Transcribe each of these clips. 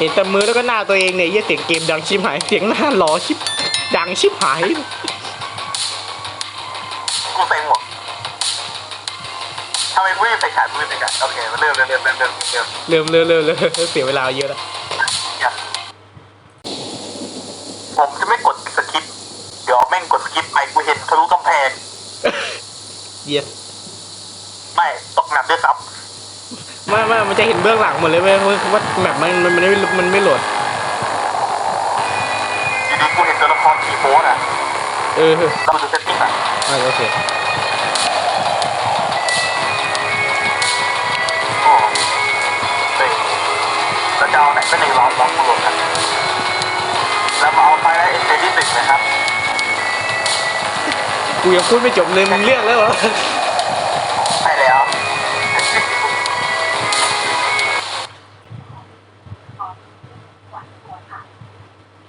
เห็นแต่มือแล้วก็หน้าตัวเองเนี่ยเยี่ยเสียงเกมดังชิบหายเสียงหน้าหลอชิบดังชิบหายกูใส่หมวกทำไมกูไม่ใส่ฉายมือใส่กันโอเคเริ่มเริ่มเริ่มเริ่มเริ่มเริ่มเริ่มเริ่มเริ่มเริ่มเสียเวลาเยอะแล้วเนี่ยผมจะไม่กดสกิปเดี๋ยวแม่งกดสกิปไปกูเห็นทะลุกำแพงเยียไม่ตกหนักด้วยซ้ำ ไม่ไม่มันจะเห็นเบื้องหลังหมดเลยเว้ยเพราะว่าแบบมันมันมันไม่มันไม่โหลดำอยู่ดีกูเห็นตัวละครขี่โป๊อะเออเรามาดูเซตติ้งอะอะโอเคโอ้เฮ้ยเราจะเอาไหนก็ในร้อนร้อนกูรวมกันแล้วมาเอาไฟแล้วเอ็นเตอร์ที่หนึ่งนะครับกูยังพูดไม่จบเลยมึงเลือกแล้วเหรอ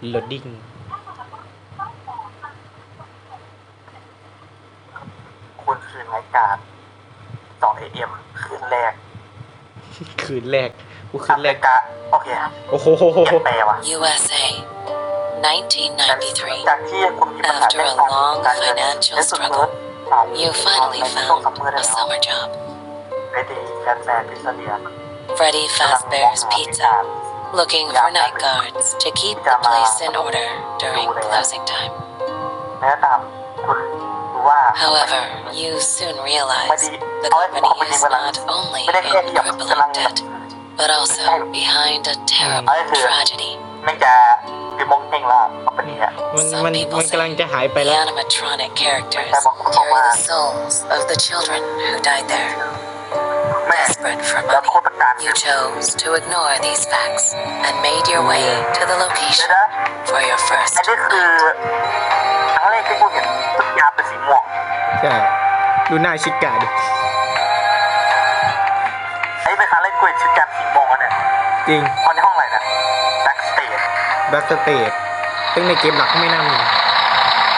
โหลดดิ้งคุณคืนรายการ2 AM คืนแรก คืนแรกกูคืนแรกรายการโอเคโอ้โหเก็บแปลว่ะ USA, 1993. จากที่คุณมีปัญหา After เรื่อง a การ long การเงิน financial และสุด struggle, ท้าย You finally ในช่วง found ซัมเมอร์ได้ a แล้ว summer job. เรดีแฟนแฟนพิซซ่าเดีย Freddy Fazbear's Pizza, looking for night guards to keep the place in order during closing time. However, you soon realize the company is not only in crippling debt, but also behind a terrible tragedy. Some people say the animatronic characters carry the souls of the children who died there. แม่ Desperate for แล้ว money, โคตรการ you chose to ignore these facts and made your way to the เดี๋ยว location นะ for your first อันนี้คือ night. ครั้งแรกที่กูเห็นตุ๊กยาเป็นสีม่วงใช่ดูหน้าชิกาดิไอ้เป็นครั้งแรกกูเห็นชุดยาสีม่วงวะเนี่ยจริงตอนในห้องอะไรนะแบ็กสเตจบัคสเตจซึ่งในเกมหลักไม่น่ามี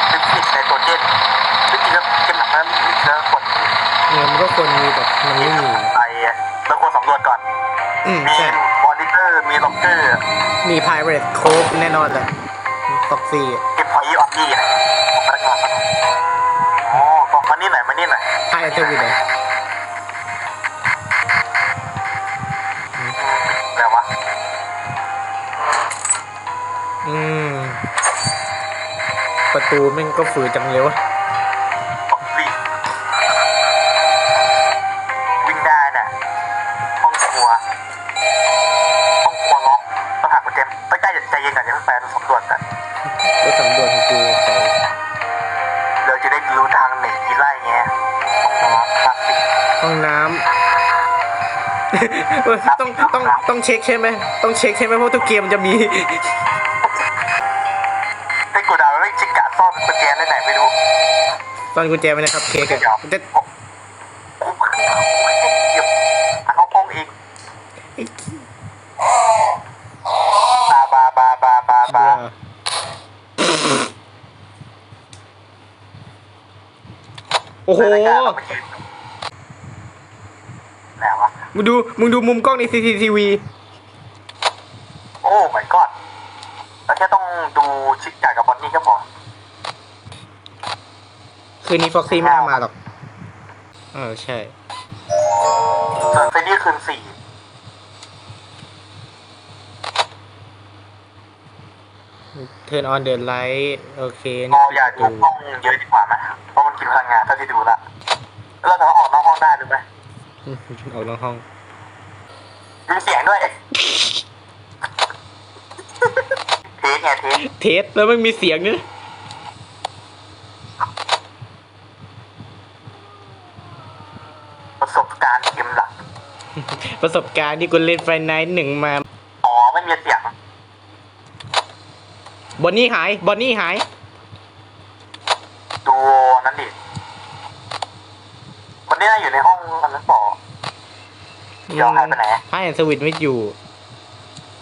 เป็นผิดในตัวเจนจริงๆแล้วเกมหนักนั้นมีเนื้อคนเงินมันก็ควรมีแต่มันไม่มีไป เราควรสำรวจก่อน อืมมีใช่มอนิเตอร์ มีล็อกเกอร์ มีไพเรตโคฟแน่นอนแหละฟ็อกซี่ เก็บพอยต์ออฟดี้นะพนักงานอ๋อก็มานี่หน่อยมานี่หน่อยไพเทวิดเลยอะไรวะ อืม ประตูแม่งก็ฝืดจังเลยวะ เอ้ยต้องต้องต้องเช็คใช่ไหมต้องเช็คใช่ไหมเพราะทุกเกมมันจะมี ไอ้กูดาวเรื่องจิกกะซ่อนกุญแจไว้ไหนไม่รู้ตอนกุญแจมันนะครับเค้กอะมันจะกูขึ้นเขากูให้เหยียบเอาห้องอีกบาบาบาบาบาบาโอ้โหรายการเราไม่ยืนไหนวะ มึงดู มึงดูมุมกล้องใน CCTV โอ้ my god เราแค่ต้องดูชิกกากับบอนนี่ก็พอคืนนี้ฟ็อกซี่ไม่น่ามาหรอก เออ ใช่ส่วนเฟรนนี่คืนสี่ Turn on the light โอเคเราอยากดูห้องเยอะดีกว่าไหมเพราะมันกินพลังงานเท่าที่ดูละแล้วเราสามารถออกนอกห้องได้หรือไหม ออกนอกห้องมีเสียงด้วยเทสไงเทสเทสแล้วไม่มีเสียงเนี่ยประสบการณ์เกมหลัก ประสบการณ์ที่กูเล่นไฟไนท์หนึ่งมา อ๋อ ไม่มีเสียง บอนนี่หาย บอนนี่หาย ดูนั้นดิคนนี้น่าอยู่ในห้องอันนั้นต่อ เดี๋ยวหายไปไหนไพ่แอนสวิตไม่อยู่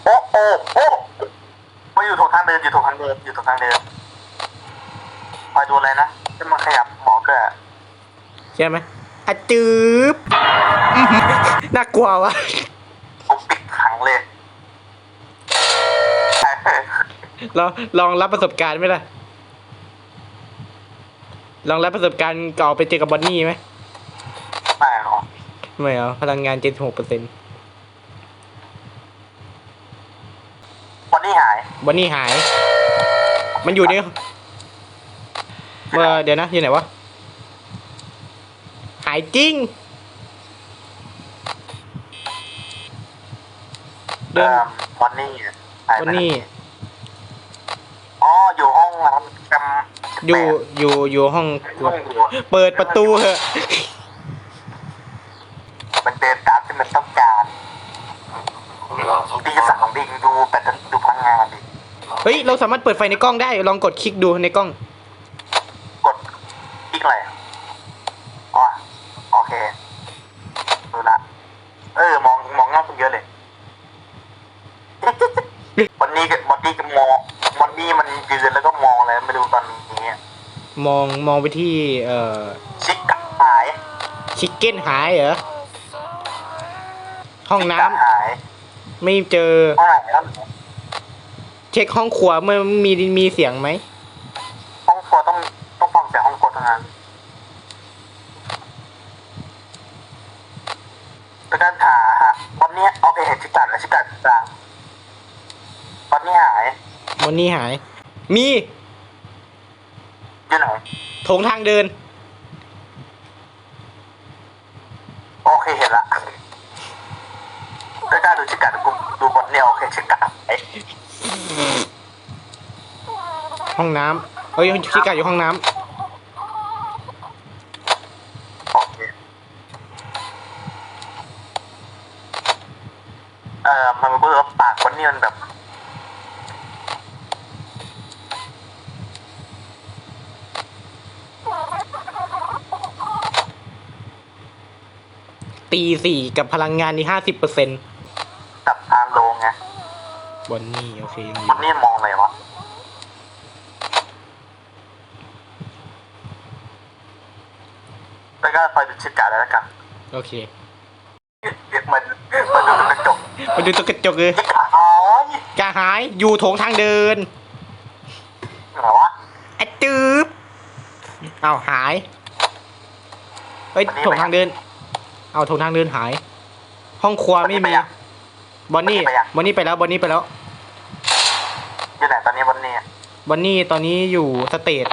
โอ้โอ้โอ้มาอยู่ถูกทางเดินอยู่ถูกทางเดินอยู่ถูกทางเดินคอยดูอะไรนะจะมาขยับหมอเกลือใช่ไหมอะจืบอื้อหือน่ากลัววะผมปิดขังเลยลองลองรับประสบการณ์ไหมล่ะ ลองรับประสบการณ์เก่าไปเจอกับบอนนี่ไหมไม่หรอก ไม่เอาพลังงานเจ็ดหกเปอร์เซ็นต์วันนี้หายบอนนี่หาย มันอยู่ในเมื่อเดี๋ยวนะอยู่ไหนวะ หายจริง เดินเอ่อวันนี้หายไปบอนนี่อ๋ออยู่ห้องน้ำกำอยู่อยู่อยู่ห้องห้องอยู่เปิดประตูเหอะ มันเดินตามที่มันต้องการดีสั่งดิงดูแบตเตอรี่ดูพลังงานดิเฮ้ย เราสามารถเปิดไฟในกล้องได้ ลองกดคลิกดูในกล้อง กดอีกอะไรอ๋อโอเคดูละ เออ มองมองง่ายขึ้นเยอะเลยวันนี้ก็วันนี้ก็มองวันนี้มันยืนแล้วก็มองเลยไม่ดูตอนนี้ มองมองไปที่ เอ่อ ชิคกะหาย ชิคเก้นหายเหรอ ห้องน้ำชิคกะหายไม่เจอเท่าไหร่แล้วเช็คห้องครัวมันมีมีเสียงไหมห้องครัวต้องต้องฟังแต่ห้องครัวเท่านั้นแล้วก็หาฮะวันนี้โอเคเห็นชิคกะแล้วชิคกะกลางวันนี้หายวันนี้หาย มีอยู่ไหนโถงทางเดิน โอเคเห็นละแล้วก็ดูชิคกะดูดูบอลเนี่ยโอเคชิคกะไอ้ ห้ องน้ำเอ้ยชิกาอยู่ห้องน้โอเคเอ่อมันเบอร์ปากวันนี้มันแบบำตีสี่กับพลังงานที่ห้าสิบเปอร์เซ็นต์จับทางลงไงบอนนี่โอเคยังอวันยู่นี้มองอะไรวะแล้วก็คอยดูชิคกะแล้วกัน โอเคมันมันดูกระจกมาดูตัวกระจกเลยชิคกะอ๋อยกาหายอยู่โถงทางเดินเหรอวะอะจืบเอาหายเฮ้ยวันนี้โถงทางเดิน เอาโถงทางเดินหาย ห้องครัวไม่วันนี้ไปมียังบอนนี่วันนี้ไปยังบอนนี่ไปแล้วบอนนี่ไปแล้วอยู่ไหนตอนนี้วันนี้บอนนี่ตอนนี้อยู่สเตท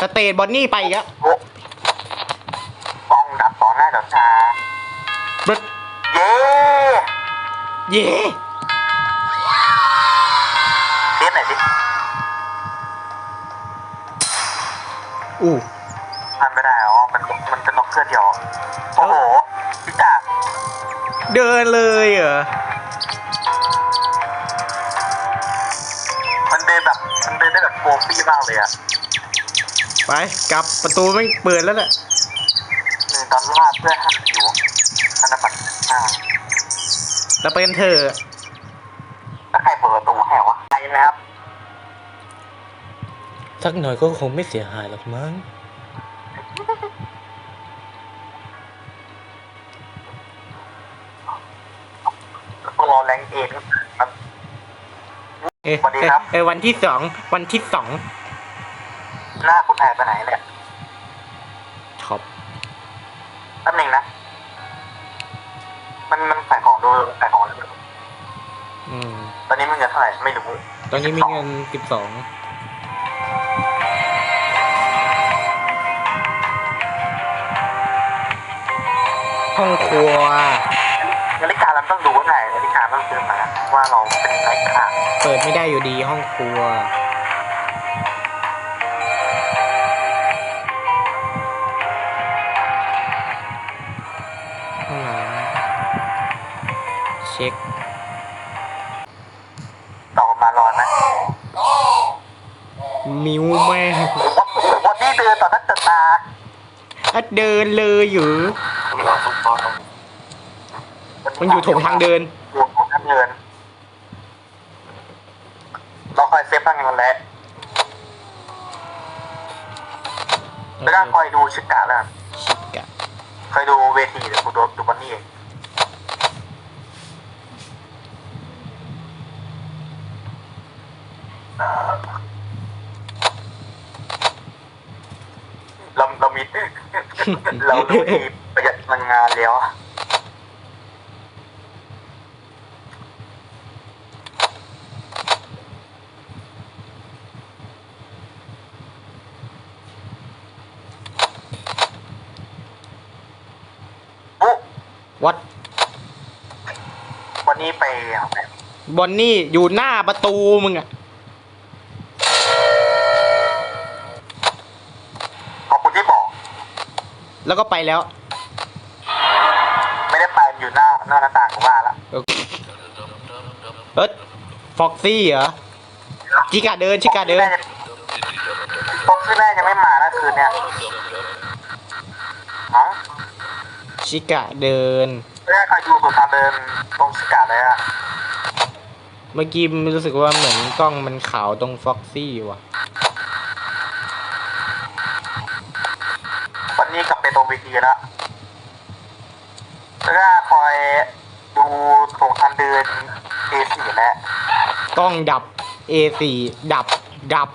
สเตทบอนนี่ไปอีกแล้วโอ้ เย่เทสหน่อยสิอู้มันไม่ได้อ๋อมันมันเป็นล็อกเกอร์เดียวโอ้โหพี่จ่าเดินเลยเหรอ มันเดินแบบมันเดินได้แบบโปรฟี่มากเลยอะไปกลับประตูไม่เปิดแล้วแหละ หนึ่งดอลลาร์เพื่อห้าอยู่ธนบัตรอ่า เราไปกันเถอะแล้วใครเปิดประตูให้วะใครนะครับสักหน่อยก็คงไม่เสียหายหรอกมั้งแล้วก็รอแรงเอ็นครับเอ๊ะสวัสดีครับเอ๊ะวันที่สองวันที่สองหน้าคุณหายไปไหน เงินเท่าไหร่ไม่รู้ตอนนี้มีเงินสิบสองห้องครัวนาฬิกาเราต้องดูว่าไงนาฬิกาต้องซื้อมาว่าเราเป็นนาฬิกาเปิดไม่ได้อยู่ดีห้องครัวห้องน้ำเช็ค มิวแม่งวันนี้เดินต่อหน้าต่อตาอะเดินเลยอยู่มันอยู่โถงทางเดินอยู่โถงทางเดินเราคอยเซฟพลังงานแล้วแล้วก็คอยดูชิกาแล้วกันชิกะคอยดูเวทีเดี๋ยวกูดูดูบอนนี่เองเรา เรามีเราดูดีประหยัดพลังงานแล้วอะโอ้วัดวันนี้ไปเอาไหนบอนนี่อยู่หน้าประตูมึงอะ แล้วก็ไปแล้ว ไม่ได้ไปอยู่หน้าหน้าหน้าต่างของบ้านละเอิร์ดฟ็อกซี่เหรอชิกาเดินชิกาเดินพวกชื่อแม่ยังไม่มานะคืนเนี้ยอ๋อชิกาเดินไม่ได้ใครดูสุดทางเดินตรงชิกาเลยอะเมื่อกี้รู้สึกว่าเหมือนกล้องมันขาวตรงฟ็อกซี่ว่ะ นนี้กลับไปตรงเวทีแล้วแล้วก็คอยดูตรงทางเดิน A4 แล้วกล้องดับ A4 ดับดับ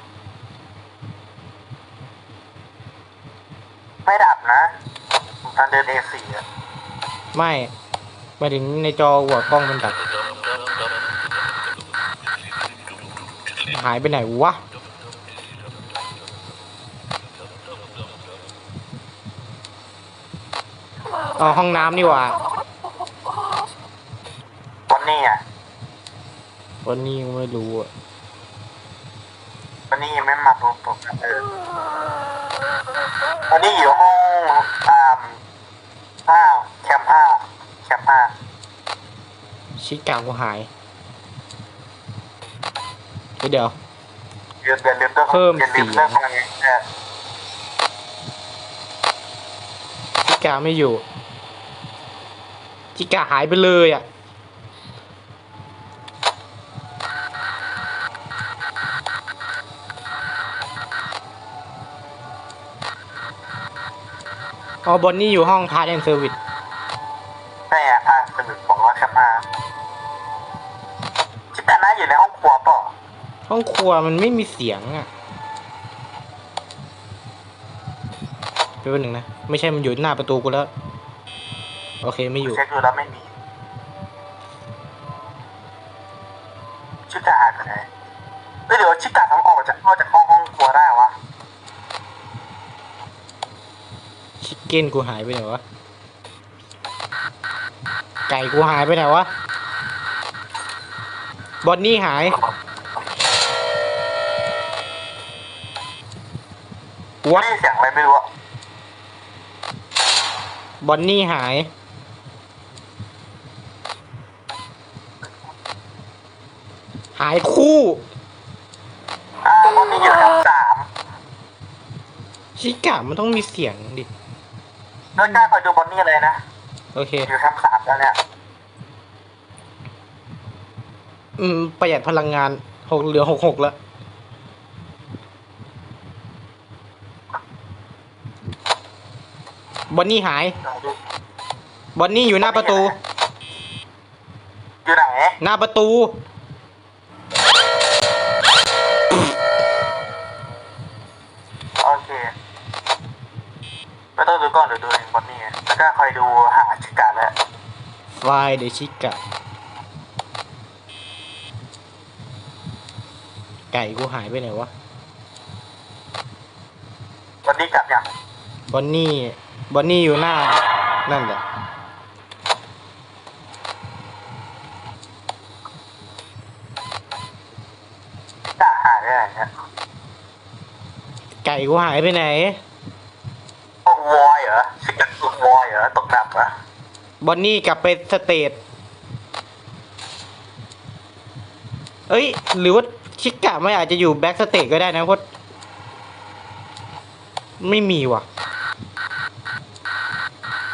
ไม่ดับนะตรงทางเดิน A4 อะไม่หมายถึงในจอหัวกล้องมันดับ หายไปไหนวะ อ๋อห้องน้ำนี่หว่าวันนี้อะวันนี้ไม่รู้อะวันนี้ยังไม่มาตรงตรงทางเดินวันนี้อยู่ห้องอ่าห้าแคมป์ห้าแคมป์ห้าชิกากูหายเฮ้ยเดี๋ยวเดือนเดือนเดือนเดือนเพิ่มเดือนเดือนเสียงเรื่องพลังงานเออชิกาไม่อยู่ ชิกาหายไปเลยอะอ๋อบอนนี่อยู่ห้องพาร์ทแอนเซอร์วิสใช่อะอ่าสนุกบอกว่าแคมป์ห้าชิตานะอยู่ในห้องครัวเปล่ะห้องครัวมันไม่มีเสียงอะเดี๋ยวแป๊บหนึ่งนะ ไม่ใช่มันอยู่หน้าประตูกูแล้ว โอเคไม่อยู่ เช็คดูแล้วไม่มี ชิตาหายไปไหนเอ้ยเดี๋ยวชิตาทำออกจากนอกจากห้องห้องครัวได้วะชิคเก้นกูหายไปไหนวะ ไก่กูหายไปไหนวะ บอนนี่หาย วัดได้ยินเสียงอะไรไม่รู้อะบอนนี่หาย หายคู่อ่าบอนนี่อยู่แคมป์สามชิกะมันต้องมีเสียงดิ แล้วกล้าคอยดูบอนนี่เลยนะ โอเค อยู่แคมป์สามแล้วเนี่ย อืม ประหยัดพลังงานหกเหลือหกหกแล้ว บอนนี่หาย บอนนี่อยู่หน้าประตู อยู่ไหน หน้าประตู ไฟเดชิกะ ไก่กูหายไปไหนวะบอนนี่กลับยังบอนนี่ บอนนี่อยู่หน้า นั่นแหละชิกาหายไปไหนเนี่ยไก่กูหายไปไหน พวกวอยเหรอชิกาตกวอยเหรอตกดับเหรอบ อนนี่กลับไปสเตทเอ้ย หรือว่าชิกะไม่อาจจะอยู่แบ็กสเตทก็ได้นะเพราะไม่มีว่ะ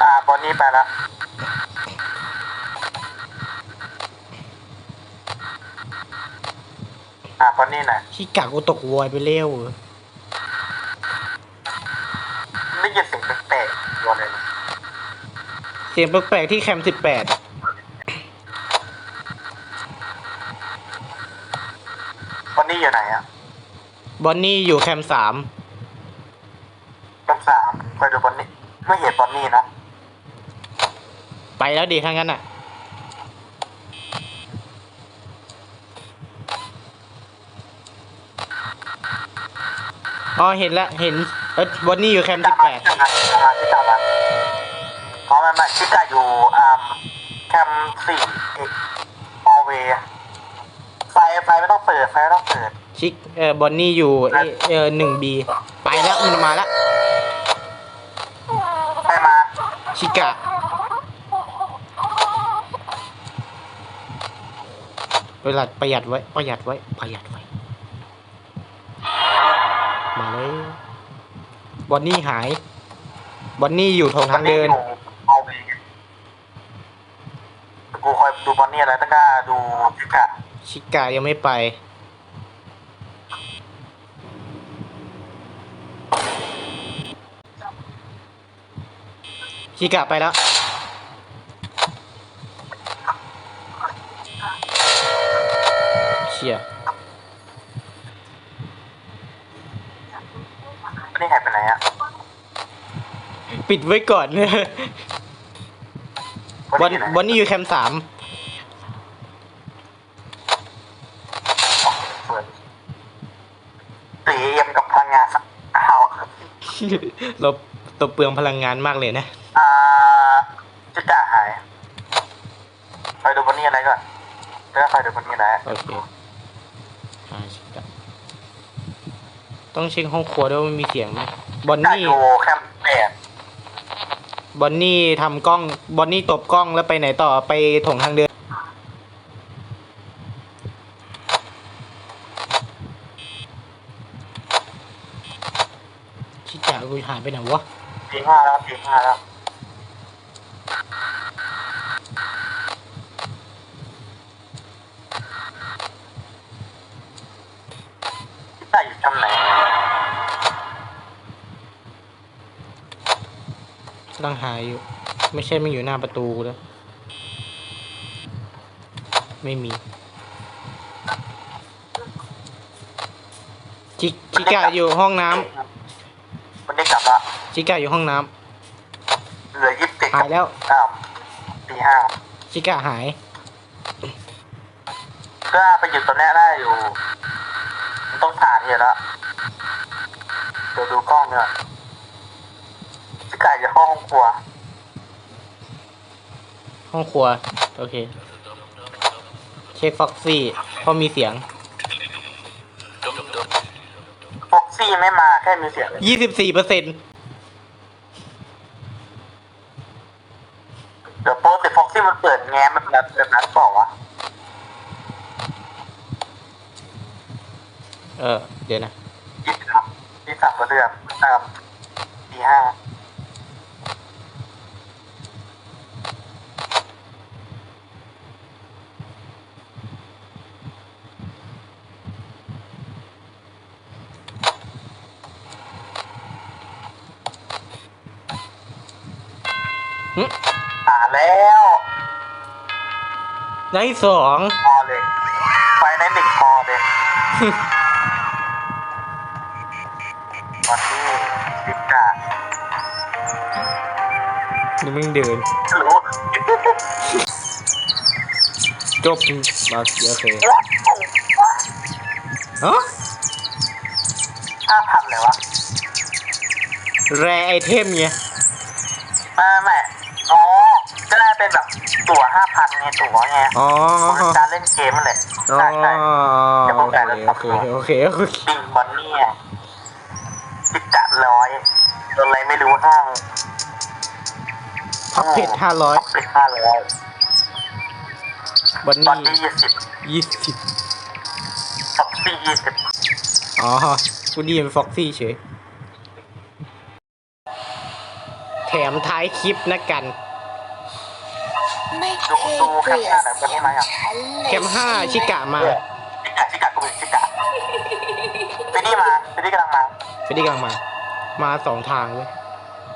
อ่าบอนนี่ไปละอ่าบอนนี่หน่อยชิกะกูตกวอยไปเร็วได้ยินเสียงแปลกๆวันเลย เสียงแปลกๆที่แคมสิบแปดวันนี้อยู่ไหนอะบอนนี่อยู่แคมป์สามกันสามคอยดูวันนี้ไม่เห็นวันนี้นะ ไปแล้วดีทั้งนั้นอะ อ๋อเห็นแล้วเห็นเออบอนนี่อยู่แคมป์จัสิบบมาแปดจับมาจับมาที่จับมาเพราะ มันมันชิก้าอยู่อ่าแคมสี่เอกออเวไฟไฟไม่ต้องเปิดไฟไม่ต้องเปิด ชิคเออบอนนี่อยู่เอเออหนึ่งบีไปแล้วมันมาแล้วไฟมาชิกะเวลาประหยัดไว้ ประหยัดไว้ ประหยัดไว้ มาเลยบอนนี่หาย บอนนี่อยู่ทางทางเดิน ออเวกูคอย ดูบอลนี่อะไรตั้งแต่ดูชิก้าชิกะยังไม่ไป ชิกะไปแล้วเชียนี่หายไปไหนอะปิดไว้ก่อนบอนอยู่ไหนบอนนี่อยู่แคมป์สาม เปิด ตีเอ็มกับพลังงานสักเอาเราตัวเปลืองพลังงานมากเลยนะ อ่าชิก้าหายคอยดูบอลนี่อะไรก่อนแล้วคอยดูบอลนี่อะไรโอเคหาชิกะต้องเช็คห้องครัวด้วยว่ามันมีเสียงไหมบอนได้นี่อยู่แคมป์แปดบอนนี่ทำกล้อง บอนนี่ตบกล้องแล้วไปไหนต่อไปถงทางเดิน ชิกะกูหายไปไหนวะ ทีห้าแล้วทีห้าแล้วชิก้าอยู่แคมป์ไหนกำลังหายอยู่ ไม่ใช่มันอยู่หน้าประตูแล้ว ไม่มี จิชิกะอยู่ห้องน้ำ มันได้กลับละชิกะอยู่ห้องน้ำ เหลือยี่สิบเจ็ด หายแล้วอ้าวตีห้าชิกะหายก็ไปอยู่ตัวแน่ได้อยู่ มันต้องผ่านอยู่แล้วเดี๋ยวดูกล้องเนี่ยชิก้าอยู่ห้องครัว ห้องครัว โอเค เช็คฟ็อกซี่เพราะมีเสียงฟ็อกซี่ไม่มาแค่มีเสียงยี่สิบสี่เปอร์เซ็นเดี๋ยวโปรติฟ็อกซี่มัน เปิดแง้มมันแบบแบบนั้นเปล่าวะเออ เดี๋ยวนะยี่สิบสามยี่สิบสามก็เดือนตามตีห้าหึอ่านแล้ว ในสองพอเลยไปในหนึ่งพอเลยวันที่สิบกานี่มึงเดินรู้จบมาโอเคฮะห้าพันเลยวะ แรไอเทมไงไตั๋วไงอ๋อเป็นการเล่นเกมนั่นแหละอ๋อใช่ใช่จะโอบอกเคได้แล้วโอเคโอเคโอเคปิงบอนนี่อะปิกะร้อยโดนอะไรไม่รู้ห้างพับเพชรห้าร้อยปิดห้าร้อยบอนบอนนี่นี่ยี่สิบยี่สิบท็อปซี่ยี่สิบอ๋อกูดีเป็นฟ็อกซี่เฉยแถมท้ายคลิปนะกันไม่ ดูดูแคมป์ห้าไหนบอนนี่ไหมอะแคมห้าชิกะมาชิกะชิกะกูเป็นชิกะไปนี่มาไปนี่กำลังมาไปดีกลางมา มาสองทางเว้ย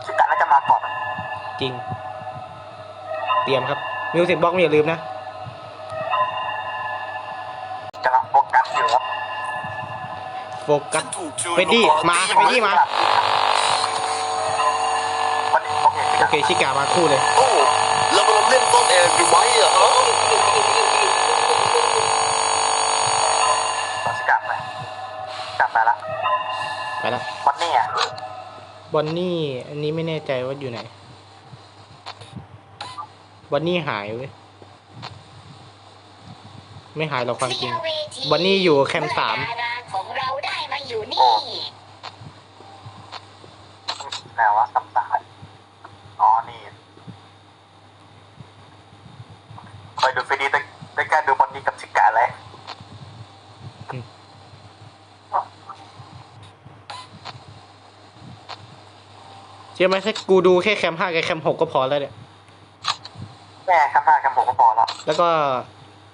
ชิกะน่าจะมาก่อน จริง เตรียมครับ มิวสิกบล็อกอย่าลืมนะกำลังโฟกัสอยู่ครับ โฟกัสเฟดดี้มาเฟดดี้มาวันนี้โอเคโอเค ชิกามาคู่เลยโอ้ เล่นต้นแอบอยู่ไหมอะฮะเราจะกลับไปกลับไปละไปละวันนี้อะบอนนี่ อันนี้ไม่แน่ใจว่าอยู่ไหนบอนนี่หายเว้ย ไม่หายหรอกความจริงบอนนี่อยู่แคมป์สาม ของเราได้มาอยู่นี่ ไหนวะคำสารอ๋อนี่คอย ดูเฟรดดี้ได้ได้การดูบอลนี้กับชิกาเลยเชื่อไหมถ้ากูดูแค่แคมป์ห้ากับแคมป์หกก็พอแล้วเนี่ยแม่คำห้าคำหกก็พอแล้ว แล้วก็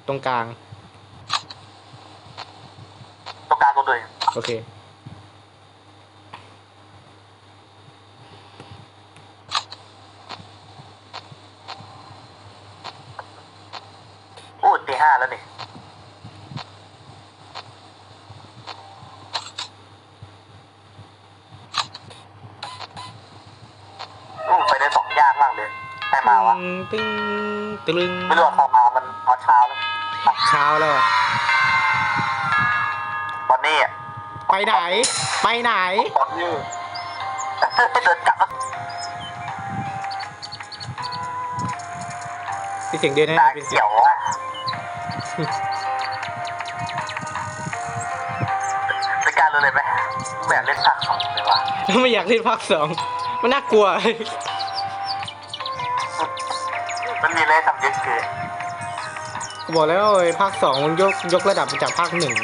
ตรงกลางต้องการตัวเองโอเค โอ้ตีห้าแล้วนี่โอ้ไปได้สองยากมากเลยใคร มาวะตึ้งตึ้งไม่รู้ว่าเข้ามามันตอนเช้าแล้วเช้าแล้วอะบอนนี่อะไปไหน ไปไหนบอนนี่เดินกลับที่เสียงเดินนะตาเป็นเสียเขีงยวอะไม่กล้ารู้เลยไหมแบบเล่นภาคสองเลยว่ะไม่อยากเล่นภาคสองมันน่ากลัว บอกแล้วไอ้ภาคสองมันยกยกระดับมาจากภาคหนึ่ง